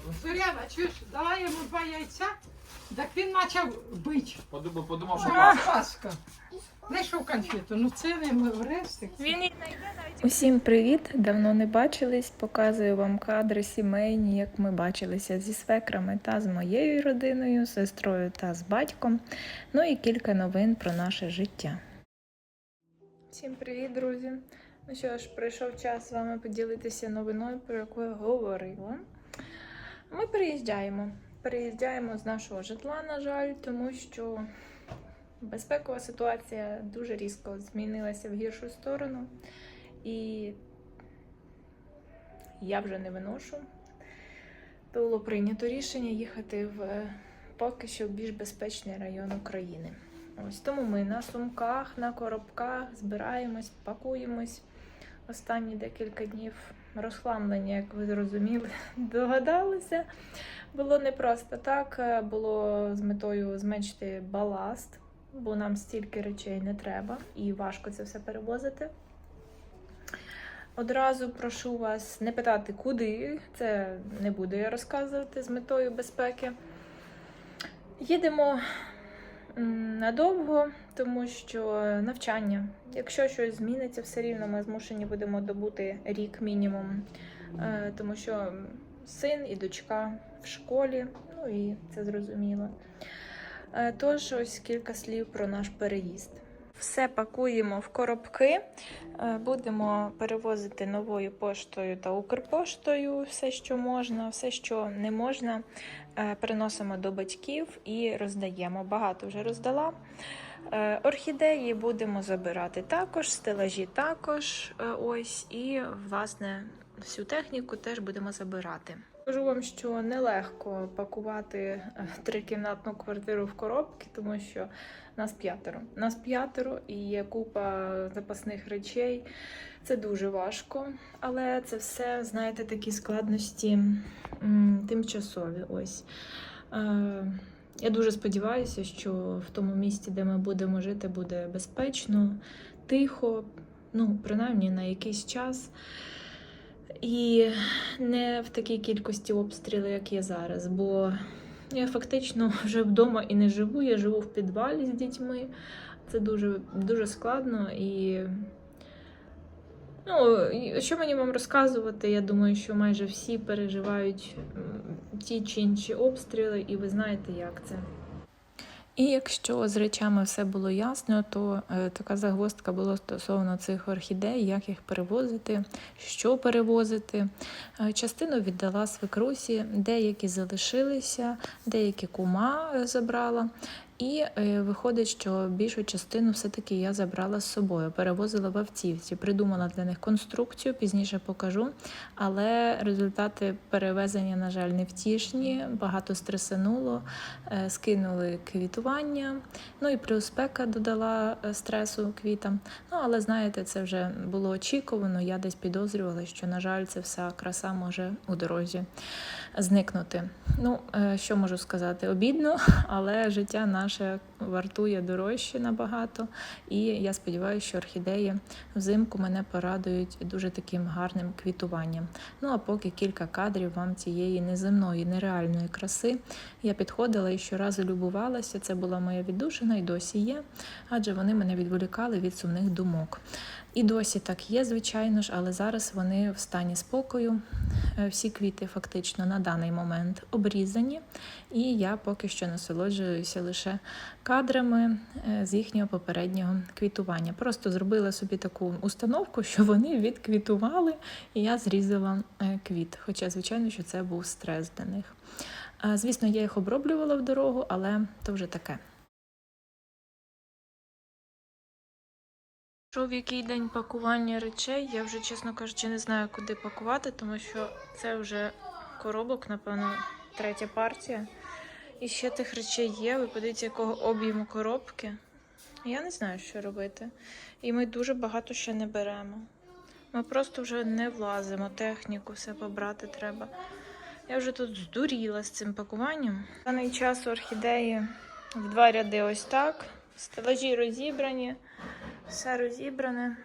треба. Зоряна, чуєш, дала йому два яйця, так він почав бити. Подумав, подумав, що Що пас. паска? Знайшов конфету, ну це не врестик. Усім привіт! Давно не бачились. Показую вам кадри сімейні, як ми бачилися зі свекрами та з моєю родиною, з сестрою та з батьком. Ну і кілька новин про наше життя. Всім привіт, друзі! Ну що ж, прийшов час з вами поділитися новиною, про яку я говорила. Ми переїжджаємо. Переїжджаємо з нашого житла, на жаль, тому що безпекова ситуація дуже різко змінилася в гіршу сторону. І я вже не виношу. Було прийнято рішення їхати в е, поки що більш безпечний район України. Ось тому ми на сумках, на коробках збираємось, пакуємось. Останні декілька днів розхламлення, як ви зрозуміли, догадалися. Було не просто так, е, було з метою зменшити баласт, бо нам стільки речей не треба і важко це все перевозити. Одразу прошу вас не питати, куди. Це не буду я розказувати з метою безпеки. Їдемо надовго, тому що навчання. Якщо щось зміниться, все рівно ми змушені будемо добути рік мінімум, Е, тому що син і дочка в школі, ну і це зрозуміло. Е, Тож ось кілька слів про наш переїзд. Все пакуємо в коробки. Е, Будемо перевозити новою поштою та Укрпоштою все, що можна, все, що не можна, е, переносимо до батьків і роздаємо. Багато вже роздала. Е, Орхідеї будемо забирати також, стелажі також. Ось, і власне всю техніку теж будемо забирати. Скажу вам, що нелегко пакувати е, трикімнатну квартиру в коробки, тому що нас п'ятеро. Нас п'ятеро і є купа запасних речей. Це дуже важко, але це все, знаєте, такі складності тимчасові. Ось. Е, я дуже сподіваюся, що в тому місці, де ми будемо жити, буде безпечно, тихо, ну, принаймні на якийсь час. І не в такій кількості обстрілів, як є зараз. Бо я фактично вже вдома і не живу. Я живу в підвалі з дітьми. Це дуже, дуже складно і. Ну, що мені вам розказувати? Я думаю, що майже всі переживають ті чи інші обстріли, і ви знаєте, як це. І якщо з речами все було ясно, то е, така загвоздка була стосовно цих орхідей, як їх перевозити, що перевозити. Е, частину віддала свекрусі, деякі залишилися, деякі кума е, забрала. І е, виходить, що більшу частину все-таки я забрала з собою, перевозила в автівці, придумала для них конструкцію, пізніше покажу. Але результати перевезення, на жаль, не втішні, багато стресануло, е, скинули квітування. Ну і плюс спека додала е, стресу квітам. Ну, але знаєте, це вже було очікувано. Я десь підозрювала, що, на жаль, ця вся краса може у дорозі зникнути. Ну, що можу сказати? Обідно, але життя наше nasze вартує дорожче набагато. І я сподіваюся, що орхідеї взимку мене порадують дуже таким гарним квітуванням. Ну а поки кілька кадрів вам цієї неземної, нереальної краси. Я підходила і щоразу любувалася. Це була моя віддушина і досі є, адже вони мене відволікали від сумних думок. І досі так є, звичайно ж, але зараз вони в стані спокою. Е, Всі квіти фактично на даний момент обрізані, і я поки що насолоджуюся лише кадрами е, з їхнього попереднього квітування. Просто зробила собі таку установку, що вони відквітували, і я зрізала е, квіт. Хоча, звичайно, що це був стрес для них. Звісно, я їх оброблювала в дорогу, але то вже таке. Пройшов який день пакування речей. Я вже, чесно кажучи, не знаю, куди пакувати, тому що це вже коробок, напевно, третя партія. І ще тих речей є. Ви подивіться, якого об'єму коробки. Я не знаю, що робити. І ми дуже багато ще не беремо. Ми просто вже не влазимо, техніку все побрати треба. Я вже тут здуріла з цим пакуванням. Даний час орхідеї в два ряди ось так. Стелажі розібрані, все розібране.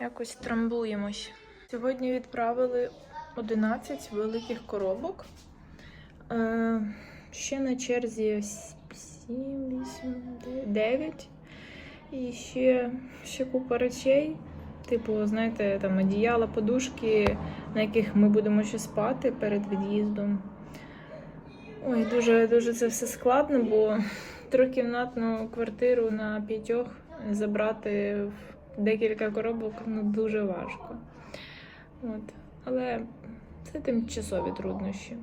Якось трамбуємось. Сьогодні відправили 11 великих коробок. Ще на черзі 7, 8, 9. І ще, ще купа речей. Типу, знаєте, там одіяла, подушки, на яких ми будемо ще спати перед від'їздом. Ой, дуже, дуже це все складно, бо трикімнатну квартиру на п'ятьох забрати в декілька коробок ну, дуже важко. От. Але це тимчасові труднощі.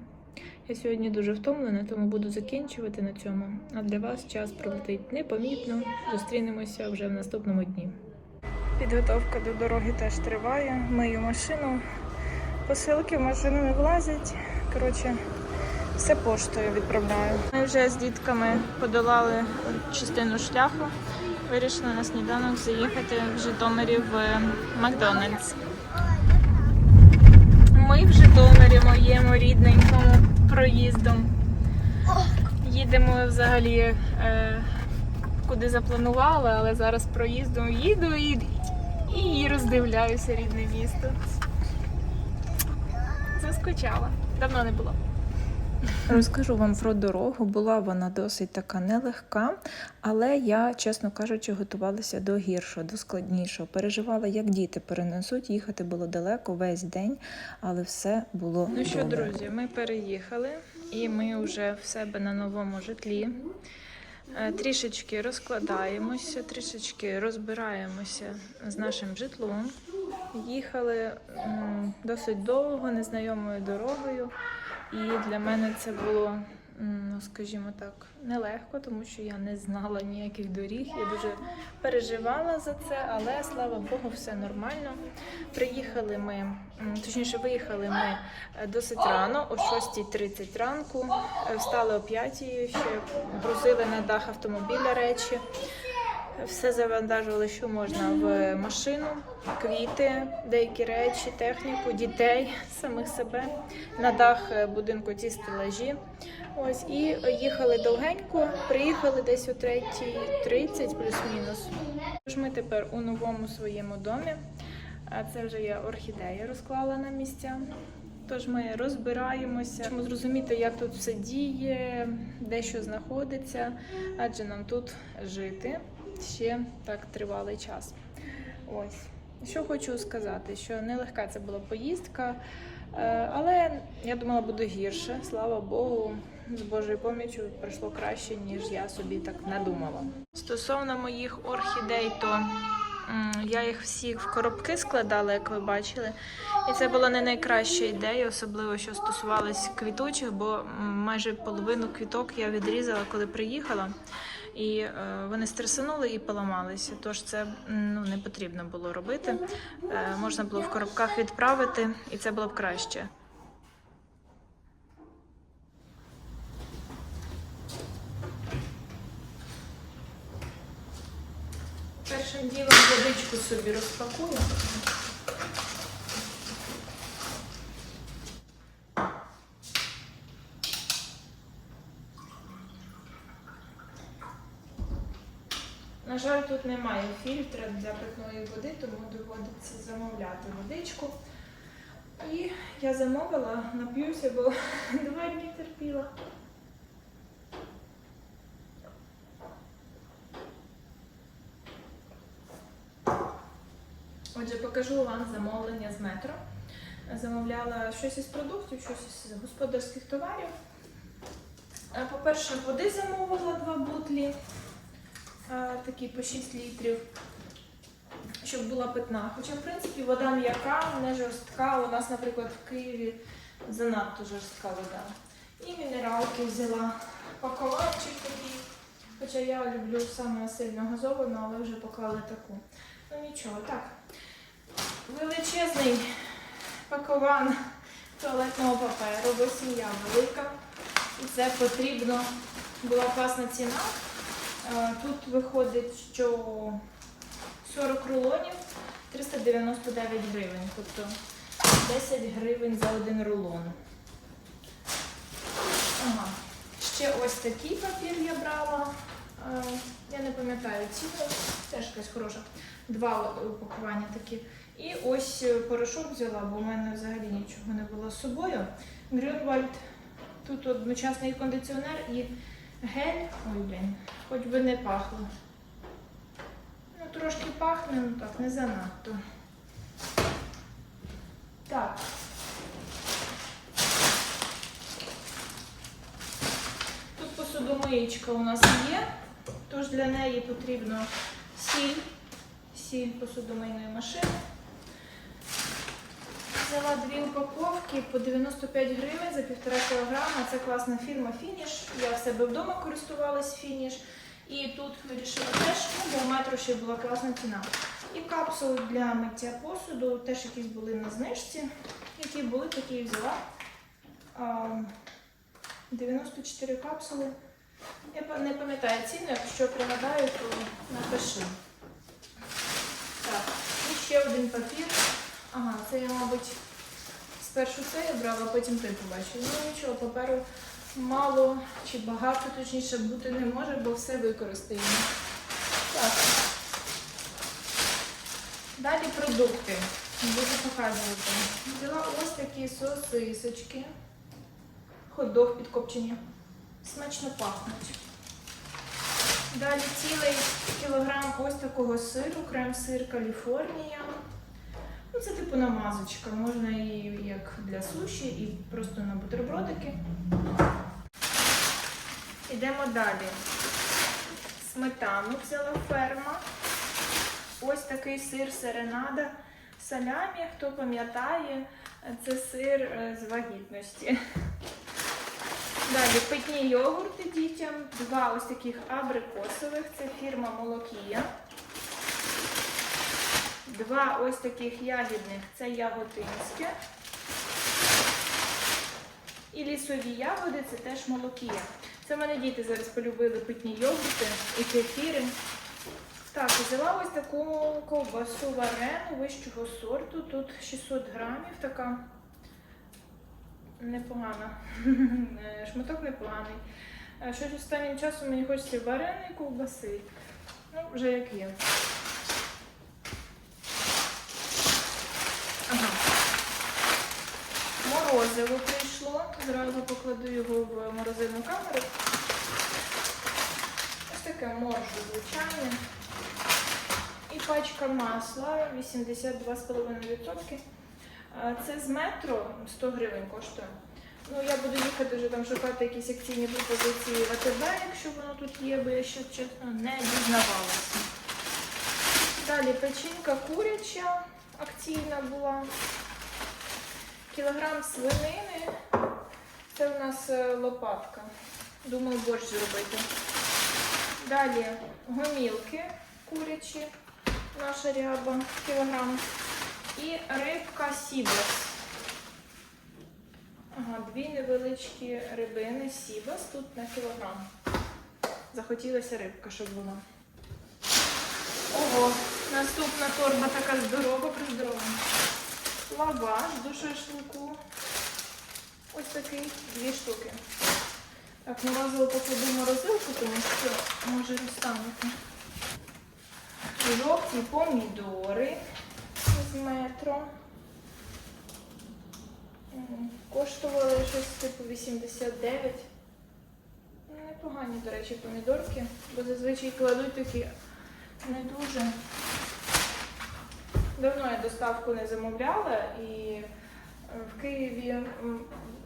Я сьогодні дуже втомлена, тому буду закінчувати на цьому. А для вас час пролетить непомітно. Зустрінемося вже в наступному дні. Підготовка до дороги теж триває. Мию машину. Посилки в машину не влазять. Коротше, все поштою відправляю. Ми вже з дітками подолали частину шляху. Вирішили на сніданок заїхати в Житомирі в Макдональдс. Ми в Житомирі моєму рідненькому проїздом. Їдемо взагалі е, куди запланували, але зараз проїздом їду і, і роздивляюся рідне місто. Заскочала. Давно не було. Розкажу вам про дорогу. Була вона досить така нелегка, але я, чесно кажучи, готувалася до гіршого, до складнішого. Переживала, як діти перенесуть. Їхати було далеко весь день, але все було. Ну що, добре. друзі, ми переїхали і ми вже в себе на новому житлі. Е, Трішечки розкладаємося, трішечки розбираємося з нашим житлом. Їхали досить довго, незнайомою дорогою. І для мене це було, ну скажімо так, нелегко, тому що я не знала ніяких доріг. Я дуже переживала за це, але слава Богу, все нормально. Приїхали ми, точніше, виїхали ми е, досить рано, о 6.30 ранку. Е, Встали о 5.00, ще грузили на дах автомобіля речі. Все завантажували, що можна в машину, квіти, деякі речі, техніку, дітей, самих себе на дах будинку ці стелажі. Ось і їхали довгенько, приїхали десь о 3.30 плюс-мінус. Тож ми тепер у новому своєму домі. А це вже я орхідеї розклала на місця. Тож ми розбираємося, щоб зрозуміти, як тут все діє, де що знаходиться, адже нам тут жити ще так тривалий час. Ось. Що хочу сказати, що нелегка це була поїздка, е, але я думала, буде гірше. Слава Богу, з Божою поміччю пройшло краще, ніж я собі так надумала. Стосовно моїх орхідей, то я їх всі в коробки складала, як ви бачили. І це була не найкраща ідея, особливо що стосувалось квітучих, бо майже половину квіток я відрізала, коли приїхала. І е, вони стресанули і поламалися. Тож це ну, не потрібно було робити. Е, можна було в коробках відправити, і це було б краще. Першим ділом водичку собі розпакую. На жаль, тут немає фільтра для питної води, тому доводиться замовляти водичку. І я замовила, нап'юся, бо два дні терпіла. Отже, покажу вам замовлення з метро. Замовляла щось із продуктів, щось із господарських товарів. Е, По-перше, води замовила два бутлі, такі по 6 літрів, щоб була питна. Хоча, в принципі, вода м'яка, не жорстка. У нас, наприклад, в Києві занадто жорстка вода. І мінералки взяла. Пакувальчик такий. Хоча я люблю саме сильно газовану, але вже поклали таку. Ну нічого, так. Величезний пакуван туалетного паперу, бо сім'я велика. І це потрібно. Була класна ціна. Е, Тут виходить, що 40 рулонів 399 гривень. Тобто 10 гривень за один рулон. Ага. Ще ось такий папір я брала. Е, Я не пам'ятаю ціну, теж якась хороша. Два упакування такі. І ось е, порошок взяла, бо в мене взагалі нічого не було з собою. Грюнвальд. Тут одночасний кондиціонер і гель. Ой, блін, хоч би не пахло. Ну, трошки пахне, ну так, не занадто. Так. Тут посудомиєчка у нас є, тож для неї потрібно сіль, сіль посудомийної машини. Взяла дві упаковки по 95 гривень за півтора кілограма. Це класна фірма Фініш. Я в себе вдома користувалась Фініш. І тут вирішила теж, ну, бо у метро ще була класна ціна. І капсули для миття посуду теж якісь були на знижці. Які були, такі і взяла. 94 капсули. Я не пам'ятаю ціну, якщо пригадаю, то напишу. Так, і ще один папір. Ага, це я, мабуть, спершу це я брала, а потім той побачила. Ну нічого, паперу мало чи багато, точніше, бути не може, бо все використаємо. Так. Далі продукти. Буду показувати. Взяла ось такі сосисочки. Хот-дог підкопчені. Смачно пахнуть. Далі цілий кілограм ось такого сиру, крем-сир Каліфорнія. Ну, це типу намазочка. Можна і як для суші, і просто на бутербродики. Йдемо далі. Сметану взяла ферма. Ось такий сир серенада. Салямі, хто пам'ятає, це сир е, з вагітності. Далі питні йогурти дітям. Два ось таких абрикосових. Це фірма Молокія. Два ось таких ягідних це яготинське. І лісові ягоди це теж молокія. Це в мене діти зараз полюбили питні йогурти і кефіри. Так, взяла ось таку ковбасу варену вищого сорту. Тут 600 грамів така непогана. Шматок непоганий. Е, Щось останнім часом мені хочеться вареної ковбаси. Ну, вже як є. Ага. Морозиво прийшло. Зразу покладу його в морозильну камеру. Ось таке моржу звичайне. І пачка масла 82,5%. Це з метро 100 гривень коштує. Ну, я буду їхати вже там шукати якісь акційні пропозиції в АТБ, якщо воно тут є, бо я ще чесно не дізнавалася. Далі печінка куряча акційна була. Кілограм свинини. Це у нас е, лопатка. Думаю, борщ зробити. Далі гомілки курячі, наша ряба, кілограм. І рибка сібас. Ага, дві невеличкі рибини сібас тут на кілограм. Захотілося рибка, щоб була. Ого, наступна торба така здорова, приздорова. Лаваш до шашлику. Ось такий, дві штуки. Так, морозиво покладу морозилку, тому що може розтанути. Жовті помідори з метро. Коштували щось типу 89. Ну, Непогані, до речі, помідорки, бо зазвичай кладуть такі не дуже. Давно я доставку не замовляла і е, в Києві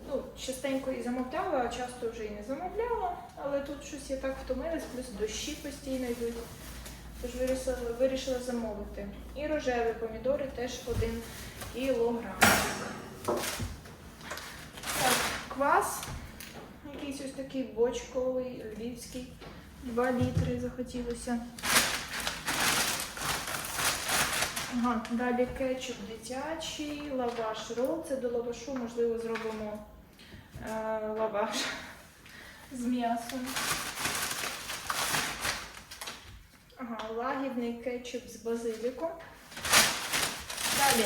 ну, частенько і замовляла, а часто вже і не замовляла. Але тут щось я так втомилась, плюс дощі постійно йдуть. Тож вирішила, вирішила замовити. І рожеві помідори теж один кілограм. Так, квас. Якийсь ось такий бочковий, львівський. 2 літри захотілося. Ага, далі кетчуп дитячий, лаваш рол. Це до лавашу, можливо, зробимо е, лаваш з м'ясом. Ага, лагідний кетчуп з базиліком. Далі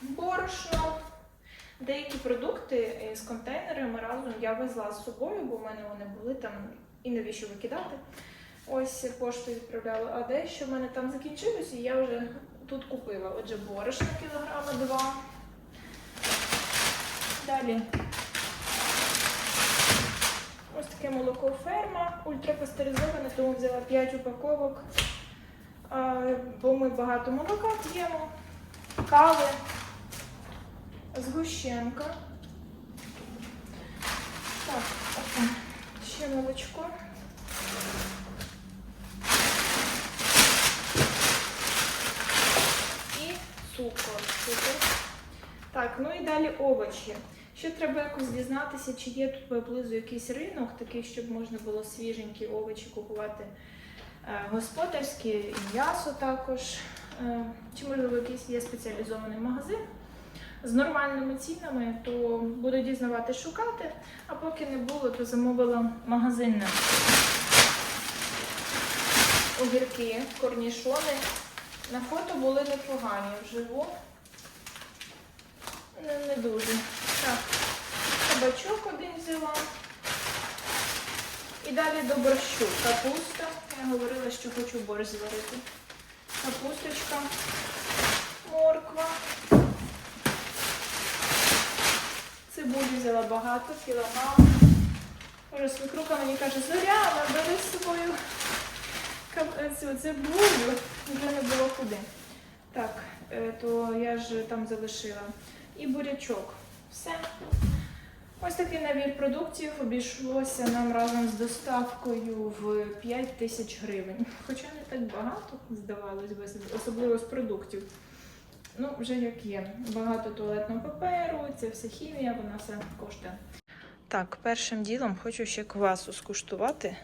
борошно. Деякі продукти з контейнерами разом я везла з собою, бо в мене вони були там і навіщо викидати. Ось поштою відправляла, а дещо в мене там закінчилось, і я вже тут купила. Отже, борошна кілограма два. Далі ось таке молоко ферма, ультрапастеризоване, тому взяла 5 упаковок. Бо ми багато молока п'ємо, кави, згущенка. Так, опа, ще молочко. І цукор. цукор. Так, ну і далі овочі. Ще треба якось дізнатися, чи є тут поблизу якийсь ринок, такий, щоб можна було свіженькі овочі купувати е, господарські, і м'ясо також. Е, Чи можливо якийсь є спеціалізований магазин з нормальними цінами, то буду дізнавати шукати. А поки не було, то замовила магазинне огірки, корнішони. На фото були непогані вживу. Не, не дуже. Так, кабачок один взяла. І далі до борщу. Капуста. Я говорила, що хочу борщ зварити. Капусточка, морква. Цибулі взяла багато, кілограм. Може, свекруха мені каже, Зоряна, бери з собою цю цибулю. Вже не було куди. Так, е, то я ж там залишила. І бурячок. Все. Ось такий набір продуктів обійшлося нам разом з доставкою в 5 тисяч гривень. Хоча не так багато, здавалось би, особливо з продуктів. Ну, вже як є. Багато туалетного паперу, це все хімія, вона все коштує. Так, першим ділом хочу ще квасу скуштувати.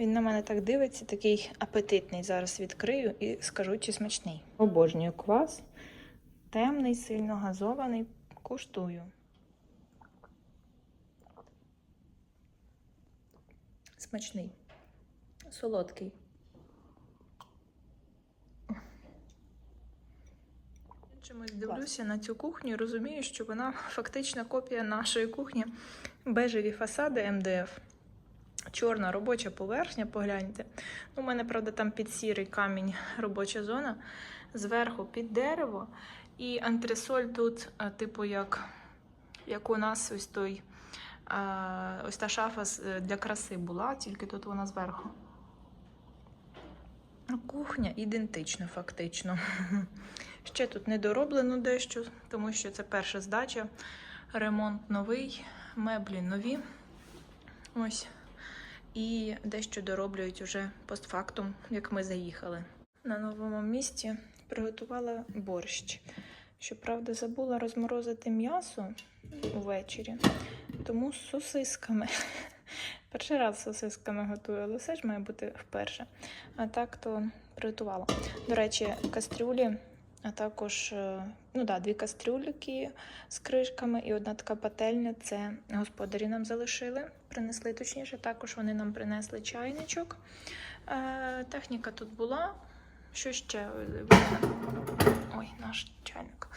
Він на мене так дивиться, такий апетитний. Зараз відкрию і скажу, чи смачний. Обожнюю квас. Темний, сильно газований. Куштую. Смачний. Солодкий. Чомусь дивлюся на цю кухню і розумію, що вона фактично копія нашої кухні. Бежеві фасади МДФ. Чорна робоча поверхня, погляньте. У мене, правда, там під сірий камінь робоча зона, зверху під дерево. І антресоль тут, типу, як, як у нас ось той, ось та шафа е, для краси була, тільки тут вона зверху. Ну, Кухня ідентична, фактично. Ще тут не дороблено дещо, тому що це перша здача. Ремонт новий, меблі нові. Ось. І дещо дороблюють уже постфактум, як ми заїхали. На новому місці приготувала борщ. Щоправда, забула розморозити м'ясо увечері, тому з сосисками. Перший раз сосисками готую, але все ж має бути вперше. А так то приготувала. До речі, кастрюлі, а також е, ну да, дві кастрюльки з кришками і одна така пательня. Це господарі нам залишили, принесли точніше. Також вони нам принесли чайничок. Е, техніка тут була. Що ще? Ой, наш чайник.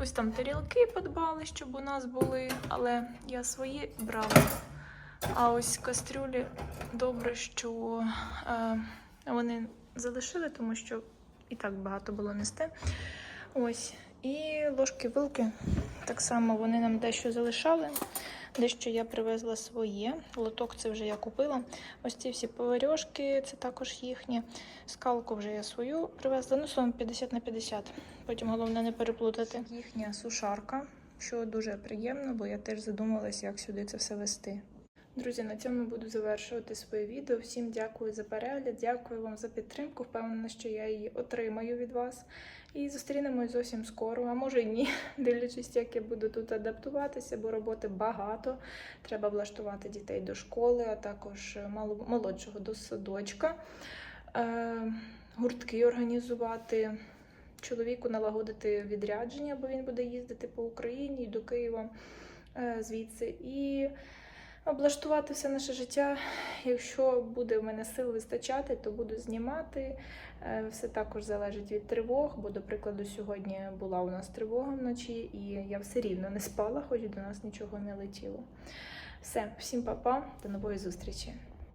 Ось там тарілки подбали, щоб у нас були, але я свої брала. А ось кастрюлі добре, що е, вони залишили, тому що і так багато було нести. Ось. І ложки-вилки. Так само вони нам дещо залишали. Дещо я привезла своє. Лоток це вже я купила. Ось ці всі поварьошки, це також їхні. Скалку вже я свою привезла. Ну, словом, 50 на 50. Потім головне не переплутати. Їхня сушарка, що дуже приємно, бо я теж задумалася, як сюди це все вести. Друзі, на цьому буду завершувати своє відео. Всім дякую за перегляд, дякую вам за підтримку. Впевнена, що я її отримаю від вас. І зустрінемось зовсім скоро, а може й ні, дивлячись, як я буду тут адаптуватися, бо роботи багато. Треба влаштувати дітей до школи, а також молодшого до садочка, е, гуртки організувати, чоловіку налагодити відрядження, бо він буде їздити по Україні до Києва е, звідси. І облаштувати все наше життя. Якщо буде в мене сил вистачати, то буду знімати. Е, Все також залежить від тривог, бо, до прикладу, сьогодні була у нас тривога вночі, і я все рівно не спала, хоч до нас нічого не летіло. Все, всім па-па, до нової зустрічі.